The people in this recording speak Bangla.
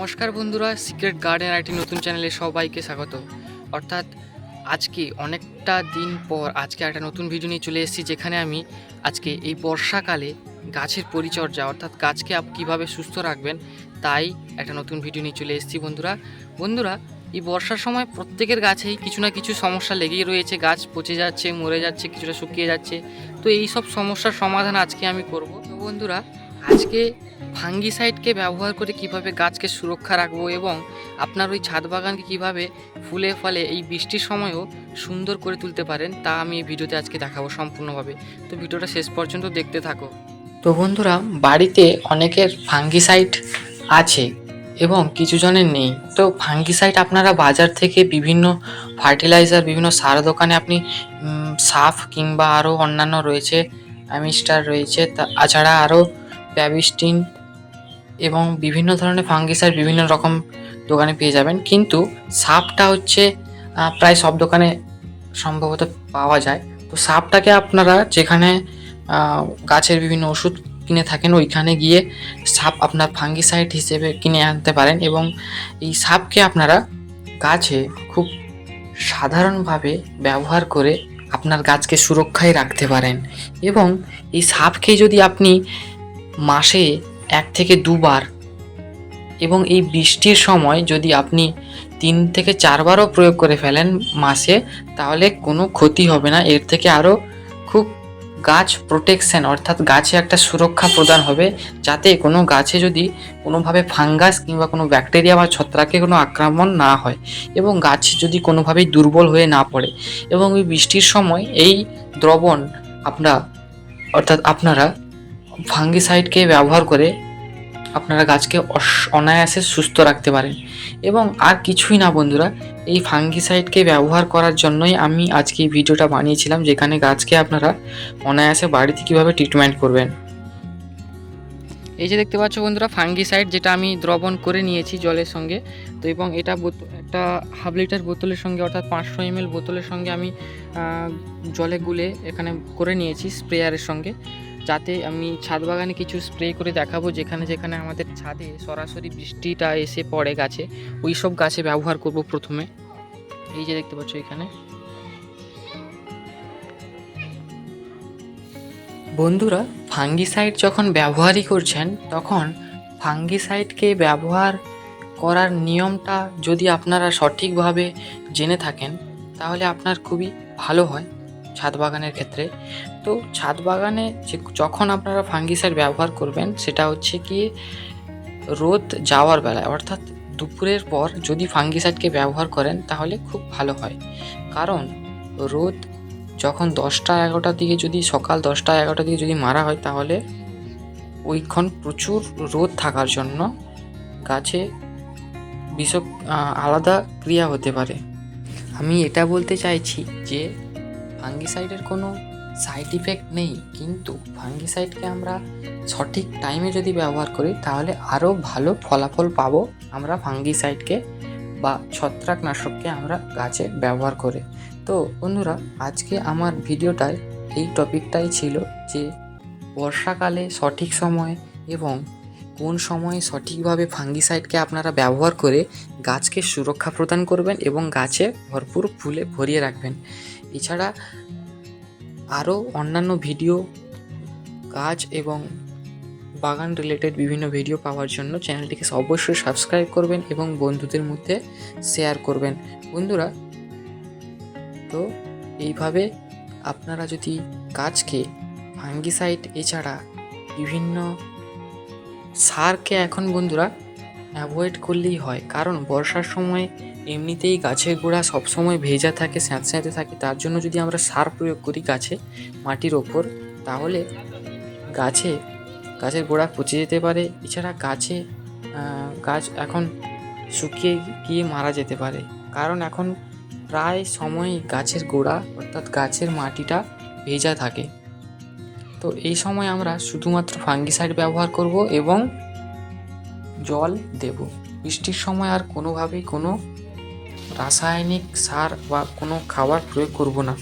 নমস্কার বন্ধুরা সিক্রেট গার্ডেন একটি নতুন চ্যানেলে সবাইকে স্বাগত। অর্থাৎ আজকে অনেকটা দিন পর আজকে একটা নতুন ভিডিও নিয়ে চলে এসেছি, যেখানে আমি আজকে এই বর্ষাকালে গাছের পরিচর্যা, অর্থাৎ গাছকে আপ কীভাবে সুস্থ রাখবেন, তাই একটা নতুন ভিডিও নিয়ে চলে এসেছি বন্ধুরা। বন্ধুরা, এই বর্ষার সময় প্রত্যেকের গাছেই কিছু না কিছু সমস্যা লেগেই রয়েছে। গাছ পচে যাচ্ছে, মরে যাচ্ছে, কিছুটা শুকিয়ে যাচ্ছে। তো এই সব সমস্যার সমাধান আজকে আমি করব। তো বন্ধুরা আজকে ফাঙ্গিসাইডকে ব্যবহার করে কীভাবে গাছকে সুরক্ষা রাখব এবং আপনার ওই ছাদ বাগানকে কীভাবে ফুলে ফলে এই বৃষ্টির সময়ও সুন্দর করে তুলতে পারেন, তা আমি এই ভিডিওতে আজকে দেখাবো সম্পূর্ণভাবে। তো ভিডিওটা শেষ পর্যন্ত দেখতে থাকো। তো বন্ধুরা, বাড়িতে অনেকের ফাঙ্গিসাইড আছে এবং কিছু জনের নেই। তো ফাঙ্গিসাইড আপনারা বাজার থেকে বিভিন্ন ফার্টিলাইজার, বিভিন্ন সার দোকানে আপনি সাফ কিংবা আরও অন্যান্য রয়েছে, অ্যামিস্টার রয়েছে, তা, তাছাড়া আরও প্যাবিস্টিন এবং বিভিন্ন ধরনের ফাঙ্গিসাইড বিভিন্ন রকম দোকানে পেয়ে যাবেন। কিন্তু সাপটা হচ্ছে প্রায় সব দোকানে সম্ভবত পাওয়া যায়। তো সাপটাকে আপনারা যেখানে গাছের বিভিন্ন ওষুধ কিনে থাকেন, ওইখানে গিয়ে সাপ আপনার ফাঙ্গিসাইড হিসেবে কিনে আনতে পারেন এবং এই সাপকে আপনারা গাছে খুব সাধারণভাবে ব্যবহার করে আপনার গাছকে সুরক্ষায় রাখতে পারেন। এবং এই সাপকে যদি আপনি মাসে এক থেকে দুবার। এবং এই বৃষ্টির সময় যদি আপনি তিন থেকে চারবারও প্রয়োগ করে ফেলেন মাসে, তাহলে কোনো ক্ষতি হবে না। এর থেকে আরও খুব গাছ প্রোটেকশন অর্থাৎ গাছে একটা সুরক্ষা প্রদান হবে, যাতে কোনো গাছে যদি কোনোভাবে ফাঙ্গাস কিংবা কোনো ব্যাকটেরিয়া বা ছত্রাকে কোনো আক্রমণ না হয় এবং গাছ যদি কোনোভাবেই দুর্বল হয়ে না পড়ে। এবং এই বৃষ্টির সময় এই দ্রবণ আপনারা, অর্থাৎ আপনারা ফাঙ্গিসাইডকে ব্যবহার করে আপনারা গাছকে অনায়াসে সুস্থ রাখতে পারেন। এবং আর কিছুই না বন্ধুরা, এই ফাঙ্গিসাইডকে ব্যবহার করার জন্যই আমি আজকে এই ভিডিওটা বানিয়েছিলাম, যেখানে গাছকে আপনারা অনায়াসে বাড়িতে কীভাবে ট্রিটমেন্ট করবেন। এই যে দেখতে পাচ্ছ বন্ধুরা, ফাঙ্গিসাইড যেটা আমি দ্রবণ করে নিয়েছি জলের সঙ্গে, তো এবং এটা একটা হাফ লিটার বোতলের সঙ্গে অর্থাৎ পাঁচশো এম বোতলের সঙ্গে আমি জলে গুলে এখানে করে নিয়েছি স্প্রেয়ারের সঙ্গে। যাতে আমি ছাদ বাগানে কিছু স্প্রে করে দেখাবো, যেখানে যেখানে আমাদের ছাদে সরাসরি বৃষ্টিটা এসে পড়ে গাছে, ওই সব গাছে ব্যবহার করব প্রথমে। এই যে দেখতে পাচ্ছ এখানে। বন্ধুরা ফাঙ্গিসাইড যখন ব্যবহারই করছেন, তখন ফাঙ্গিসাইডকে ব্যবহার করার নিয়মটা যদি আপনারা সঠিকভাবে জেনে থাকেন, তাহলে আপনার খুবই ভালো হয় ছাদ বাগানের ক্ষেত্রে। তো ছাদ বাগানে যে যখন আপনারা ফাঙ্গিসাইড ব্যবহার করবেন সেটা হচ্ছে কি রোদ যাওয়ার বেলায় অর্থাৎ দুপুরের পর যদি ফাঙ্গিসাইডকে ব্যবহার করেন তাহলে খুব ভালো হয়। কারণ রোদ যখন দশটা এগারোটার দিকে যদি সকাল দশটা এগারোটার দিকে যদি মারা হয় তাহলে ওইক্ষণ প্রচুর রোদ থাকার জন্য গাছে বিষ আহ, আলাদা ক্রিয়া হতে পারে। আমি এটা বলতে চাইছি যে ফাঙ্গিসাইডের কোনো সাইড ইফেক্ট নেই, কিন্তু ফাঙ্গিসাইডকে আমরা সঠিক টাইমে যদি ব্যবহার করি, তাহলে আরও ভালো ফলাফল পাবো আমরা ফাঙ্গিসাইডকে বা ছত্রাকনাশককে আমরা গাছে ব্যবহার করে। তো বন্ধুরা, আজকে আমার ভিডিওটায় এই টপিকটাই ছিল যে বর্ষাকালে সঠিক সময় এবং কোন সময়ে সঠিকভাবে ফাঙ্গিসাইডকে আপনারা ব্যবহার করে গাছকে সুরক্ষা প্রদান করবেন এবং গাছে ভরপুর ফুলে ভরিয়ে রাখবেন। এছাড়া আরও অন্যান্য ভিডিও গাছ এবং বাগান রিলেটেড বিভিন্ন ভিডিও পাওয়ার জন্য চ্যানেলটিকে অবশ্যই সাবস্ক্রাইব করবেন এবং বন্ধুদের মধ্যে শেয়ার করবেন। বন্ধুরা, তো এইভাবে আপনারা যদি গাছকে ফাঙ্গিসাইড এছাড়া বিভিন্ন সারকে এখন বন্ধুরা অ্যাভয়েড করলেই হয়। কারণ বর্ষার সময় এমনিতেই গাছের গোড়া সবসময় ভেজা থাকে, স্যাঁতস্যাঁতে থাকে, তার জন্য যদি আমরা সার প্রয়োগ করি গাছে, মাটির ওপর, তাহলে গাছে, গাছের গোড়া পচে যেতে পারে। এছাড়া গাছে গাছ এখন শুকিয়ে গিয়ে মারা যেতে পারে। কারণ এখন প্রায় সময় গাছের গোড়া, অর্থাৎ গাছের মাটিটা ভেজা থাকে। তো এই সময় আমরা শুধুমাত্র ফাঙ্গিসাইড ব্যবহার করব এবং জল দেব। বৃষ্টির সময় আর কোনোভাবেই কোনো রাসায়নিক সার বা কোনো খাবার প্রয়োগ করব না।